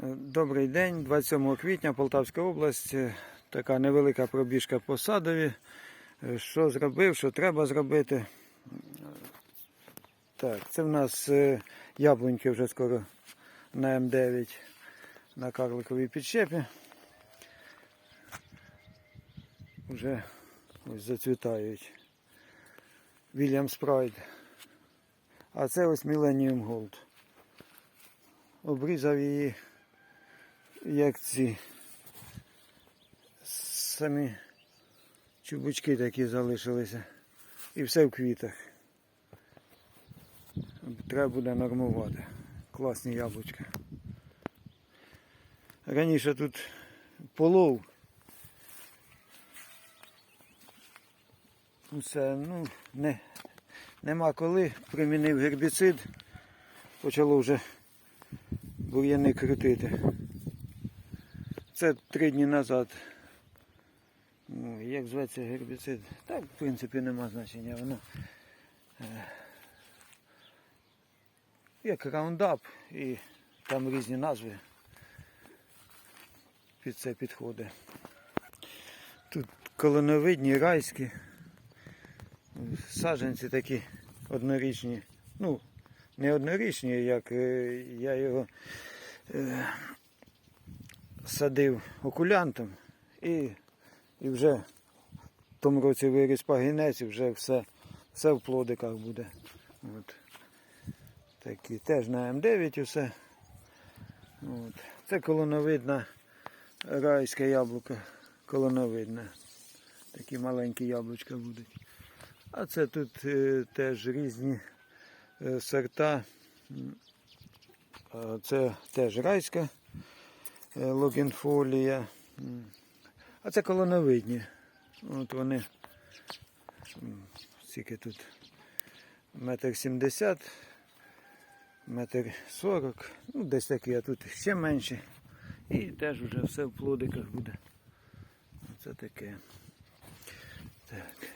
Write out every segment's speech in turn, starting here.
Добрий день, 27 квітня, Полтавська область. Е, Така невелика пробіжка по садові. Е, Що зробив, що треба зробити. Е, Так, це в нас е, яблуньки вже скоро на М9 на карликовій підщепі. Вже ось зацвітають. Вільям Спрайд. А це ось Millennium Gold. Обрізав її як ці самі чубучки такі залишилися. І все в квітах. Треба буде нормувати. Класні яблучка. Раніше тут полов. Усе, ну, не, нема коли. Примінив гербіцид. Почало вже бур'яни крутити. Це три дні назад. Ну, як зветься гербіцид? Так, в принципі, нема значення. Воно е, як раундап і там різні назви під це підходить. Тут колоновидні, райські, саджанці такі однорічні. Ну, не однорічні, як е, я його е, садив окулянтом і, і вже в тому році виріс пагінець, і вже все, все в плодиках буде. От. Такі теж на М9 усе. От. Це колоновидна райське яблуко. Колоновидне. Такі маленькі яблучка будуть. А це тут е, теж різні е, сорта. Це теж райська логінфолія. А це колоновидні. От вони скільки тут метр сімдесят, метр сорок, ну десь такі, а тут ще менше. І теж вже все в плодиках буде. Оце таке. Так.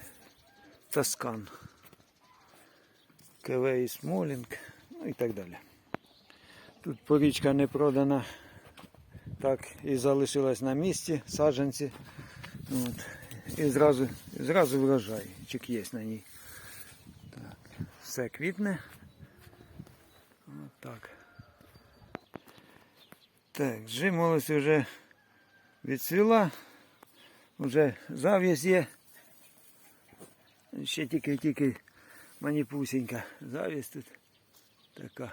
Тоскан. КВ і Смолінг, ну і так далі. Тут порічка не продана, так і залишилась на місці, саджанці. От. І зразу, зразу врожай, чик є на ній. Так. Все квітне. От так. Так, жимолость вже відцвіла, вже зав'язь є. Ще тільки-тільки маніпусінька. Завість тут така.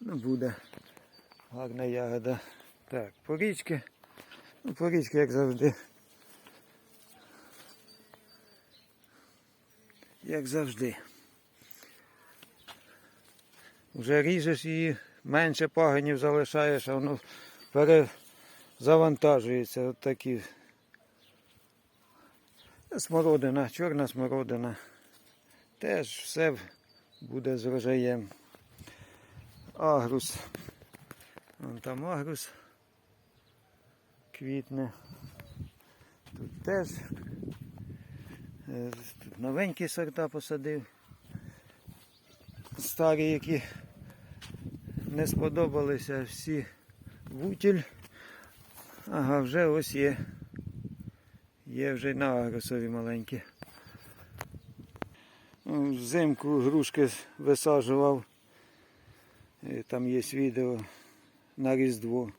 Ну, буде гарна ягода. Так, порічки. Ну, порічки, як завжди. Як завжди. Вже ріжеш її, менше пагонів залишаєш, а воно перезавантажується. От такі. Смородина, чорна смородина. Теж все буде з врожаєм. Агрус. Вон там агрус. Квітне. Тут теж. Е, Тут новенькі сорта посадив. Старі, які не сподобалися всі в утіль. Ага, вже ось є. Є вже й на агросові маленькі. Ну, Взимку грушки висаджував. Е, Там є відео на Різдво.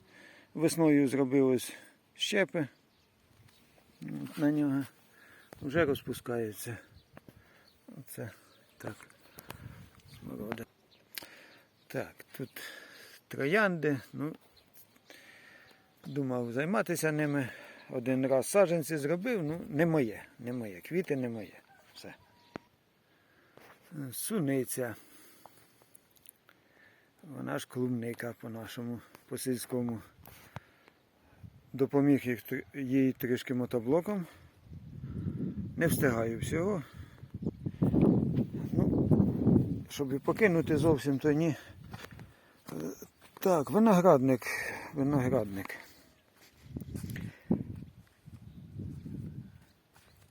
Весною зробив ось щепи От на нього. Вже розпускається. Оце так. Сморода. Так, тут троянди. Ну, думав займатися ними. Один раз саджанці зробив, ну не моє, не моє. Квіти не моє. Все. Суниця. Вона ж клубника по нашому, по сільському. Допоміг їй трішки мотоблоком. Не встигаю всього. Ну, щоб і покинути зовсім, то ні. Так, виноградник. Виноградник.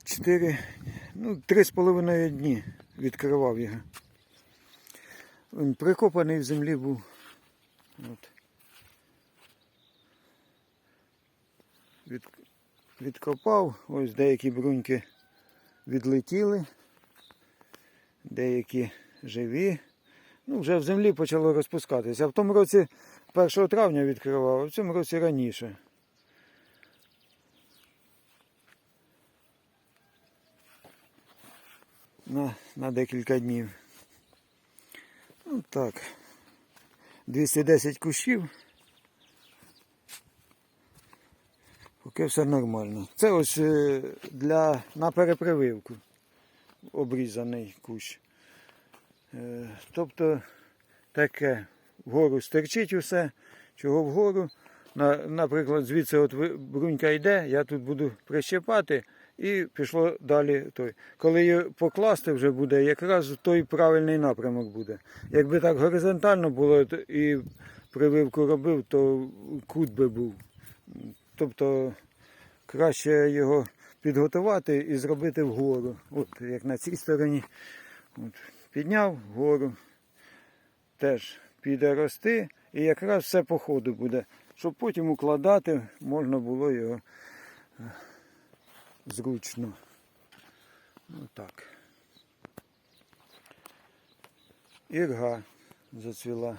Чотири, ну, три з половиною дні відкривав його. Він прикопаний в землі був. От. Від, Відкопав, ось деякі бруньки відлетіли, деякі живі. Ну, Вже в землі почало розпускатися. А в тому році 1 травня відкривав, а в цьому році раніше. На, на декілька днів. Так. 210 кущів. Поки все нормально. Це ось е, для, на перепрививку обрізаний кущ. Е, Тобто таке вгору стерчить усе, чого вгору. Наприклад, звідси от брунька йде, я тут буду прищепати і пішло далі той. Коли її покласти вже буде, якраз той правильний напрямок буде. Якби так горизонтально було і прививку робив, то кут би був. Тобто краще його підготувати і зробити вгору. От як на цій стороні. От, підняв вгору, теж піде рости, і якраз все по ходу буде, щоб потім укладати можна було його зручно. Отак. Ірга зацвіла.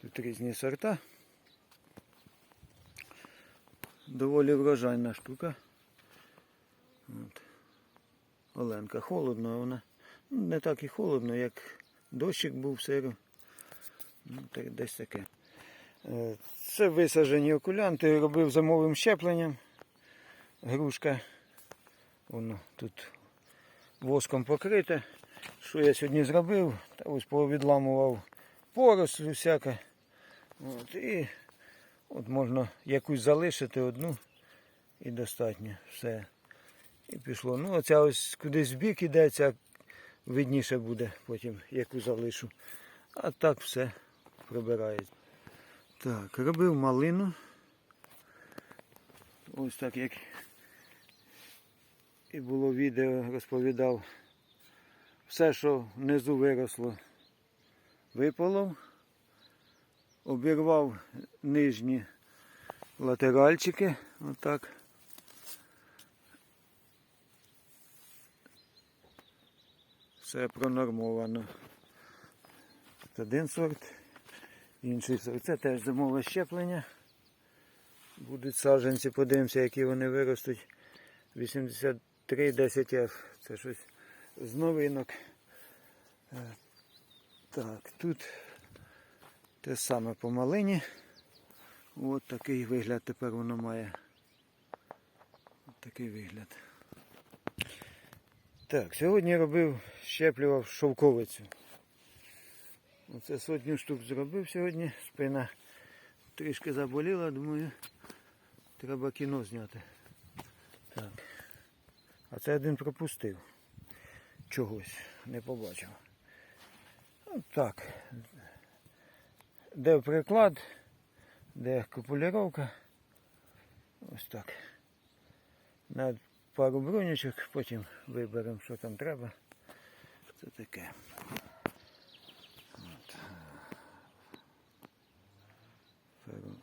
Тут різні сорта. Доволі врожайна штука. От. Оленка холодно, вона ну, не так і холодно, як дощик був сиро. Ну, так, десь таке. Це висаджені окулянти, робив зимовим щепленням. Грушка. Воно тут воском покрите. Що я сьогодні зробив? Та ось повідламував порослю всяке. От, і от можна якусь залишити одну і достатньо. Все. І пішло. Ну, оця ось кудись в бік іде, видніше буде потім, яку залишу. А так все прибирається. Так, робив малину. Ось так як і було відео, розповідав. Все, що внизу виросло, випало. Обірвав нижні латеральчики. Отак. Все пронормовано. Тут один сорт, інший сорт. Це теж зимове щеплення. Будуть саджанці, подивимося, які вони виростуть. 83 10F. Це щось з новинок. Е, Так, тут те саме по малині. От такий вигляд тепер воно має. От такий вигляд. Так, сьогодні робив, щеплював шовковицю. Оце сотню штук зробив сьогодні. Спина трішки заболіла, думаю, треба кіно зняти. Так. А це один пропустив. Чогось не побачив. От так. Де приклад, де копуліровка. Ось так. На пару бронючок, потім виберемо, що там треба. Це таке. От. Перу.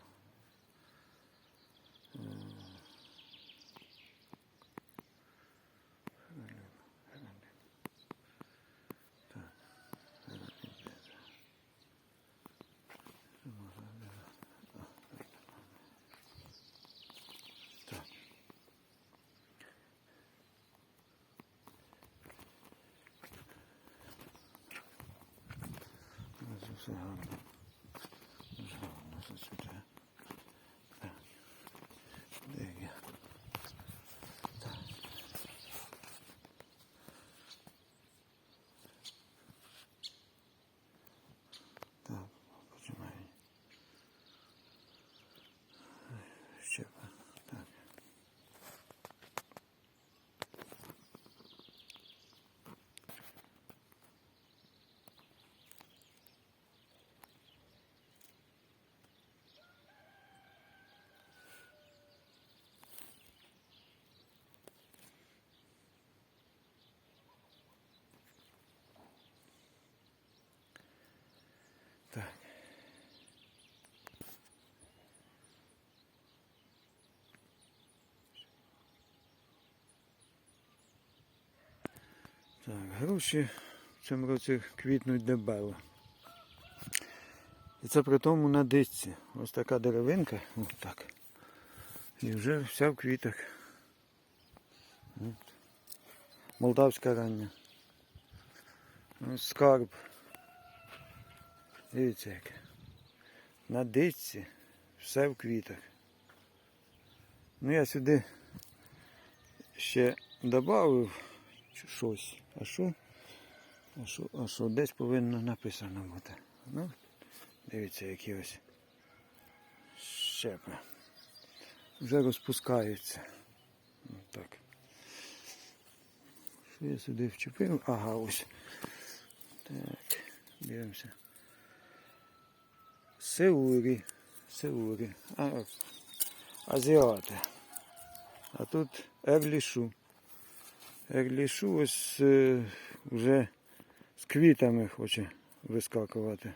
Ось все гарно. Дуже гарно все цвіте. Так. Де я? Так. Так, починай. Щепа. Так. Так, груші в цьому році квітнуть дебело. І це при тому на дичці. Ось така деревинка, ось так. І вже вся в квітах. Молдавська рання. Скарб. Дивіться яке. На дичці все в квітах. Ну я сюди ще додав щось. А що? А що, а що десь повинно написано бути. Ну, дивіться, які ось щепи. Вже розпускаються. Ось так. Що я сюди вчепив? Ага, ось. Так, дивимося. Сеурі. Сеурі. А, азіати. А тут ерлішу. Ерлішу ось е, вже з квітами хоче вискакувати.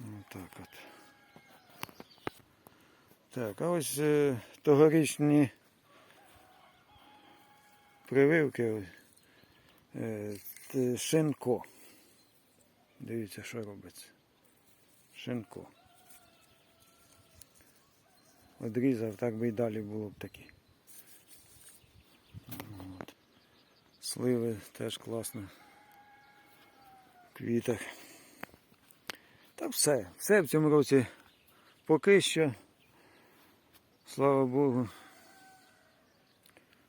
Отак от. Так, а ось е, тогорічні прививки е, шинко. Дивіться, що робиться. Шинко. Одрізав, так би і далі було б такі. Сливи теж класно. В квітах. Та все. Все в цьому році поки що. Слава Богу.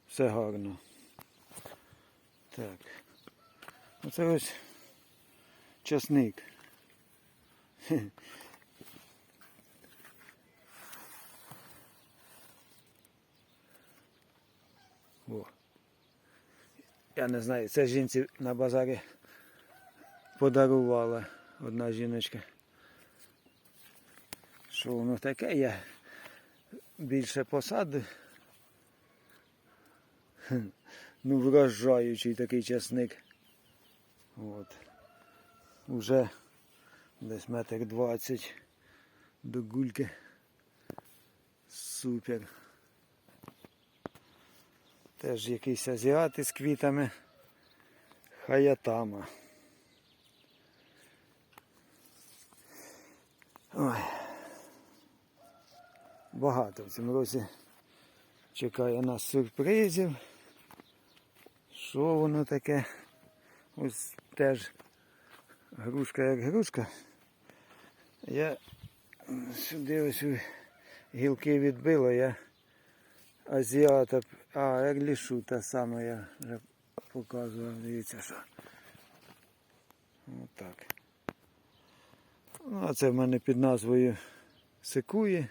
Все гарно. Так. Оце ось часник. Я не знаю, це жінці на базарі подарувала одна жіночка. Що воно таке? Я більше посади. Ну, вражаючий такий часник. От. Уже десь метр двадцять до гульки. Супер. Теж якийсь азіат із квітами. Хаятама. Ой. Багато в цьому році чекає нас сюрпризів. Що воно таке? Ось теж грушка як грушка. Я сюди ось гілки відбила, я азіата, а ерлішу та саме я вже показував, дивіться що. Отак. Ну, а це в мене під назвою секує.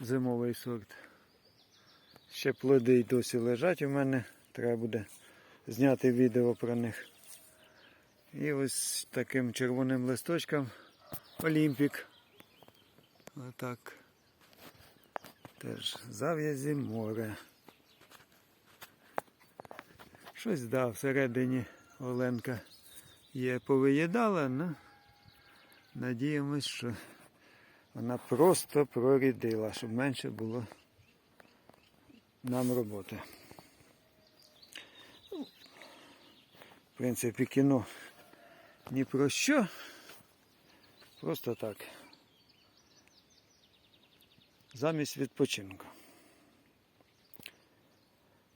Зимовий сорт. Ще плоди й досі лежать у мене. Треба буде зняти відео про них. І ось таким червоним листочком Олімпік. Отак. Теж зав'язі море. Щось да, всередині Оленка є повиїдала, ну надіємось, що вона просто прорідила, щоб менше було нам роботи. Ну, В принципі, кіно ні про що. Просто так. Замість відпочинку.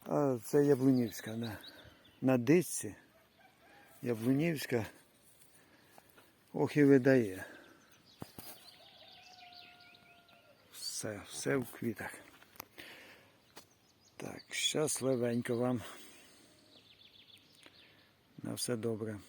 А це Яблунівська на, на дичці. Яблунівська. Ох і видає. Все, все в квітах. Так, щасливенько вам. На все добре.